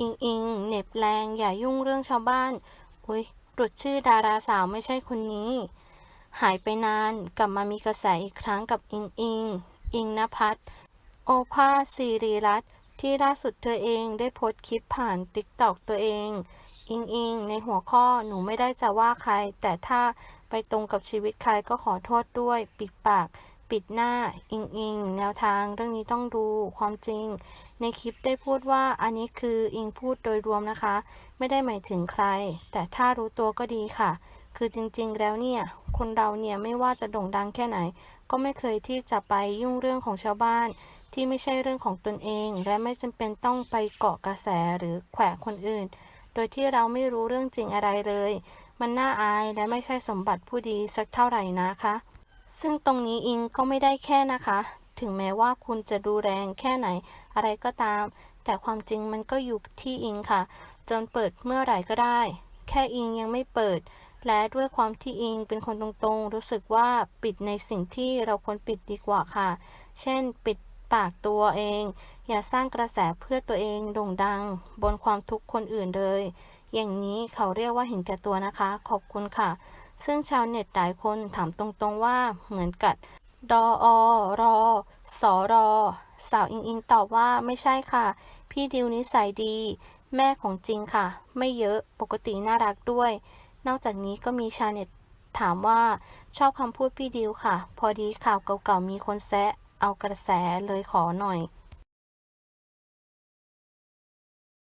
อิงอิงเหน็บแรงอย่ายุ่งเรื่องชาวบ้าน อุ้ยหลุดชื่อดาราสาวไม่ใช่คนนี้ หายไปนานกลับมามีกระแสอีกครั้งกับอิงอิง อิงนภัทรโอภาสศิริรัตที่ล่าสุดเธอเองได้โพสต์คลิปผ่านติ๊กตอกตัวเอง อิงอิงในหัวข้อหนูไม่ได้จะว่าใคร แต่ถ้าไปตรงกับชีวิตใครก็ขอโทษด้วย ปิดปาก ปิดหน้า อิงอิงแนวทางเรื่องนี้ต้องดูความจริง ในคลิปได้พูดว่าอันนี้คืออิงพูดโดยรวมนะคะ ไม่ได้หมายถึงใคร แต่ถ้ารู้ตัวก็ดีค่ะ คือจริงๆ แล้วเนี่ย คนเราเนี่ยไม่ว่าจะโด่งดังแค่ไหน ก็ไม่เคยที่จะไปยุ่งเรื่องของชาวบ้าน ที่ไม่ใช่เรื่องของตนเอง และไม่จำเป็นต้องไปเกาะกระแสหรือแขวะคนอื่น โดยที่เราไม่รู้เรื่องจริงอะไรเลย มันน่าอายและไม่ใช่สมบัติผู้ดีสักเท่าไหร่นะคะ ซึ่งตรงนี้อิงก็ไม่ได้แค่นะคะ ถึงแม้ว่าคุณจะดูแรงแค่ไหน อะไรก็ตาม แต่ความจริงมันก็อยู่ที่อิงค่ะ จนเปิดเมื่อไหร่ก็ได้ แค่อิงยังไม่เปิด และด้วยความที่อิงเป็นคนตรงๆ รู้สึกว่าปิดในสิ่งที่เราควรปิดดีกว่าค่ะ เช่น ปิดปากตัวเอง อย่าสร้างกระแสเพื่อตัวเองโด่งดัง บนความทุกข์คนอื่นเลย อย่างนี้เขาเรียกว่าเห็นแก่ตัวนะคะ ขอบคุณค่ะ ซึ่งชาวเน็ตหลายคนถามตรงๆว่าเหมือนกัดดออรอสอรอ สาวอิงอิงตอบว่าไม่ใช่ค่ะ พี่ดิวนิสัยดี แม่ของจริงค่ะ ไม่เยอะปกติน่ารักด้วย นอกจากนี้ก็มีชาวเน็ตถามว่าชอบคำพูดพี่ดิวค่ะ พอดีข่าวเก่าๆมีคนแซะเอากระแสเลยขอหน่อย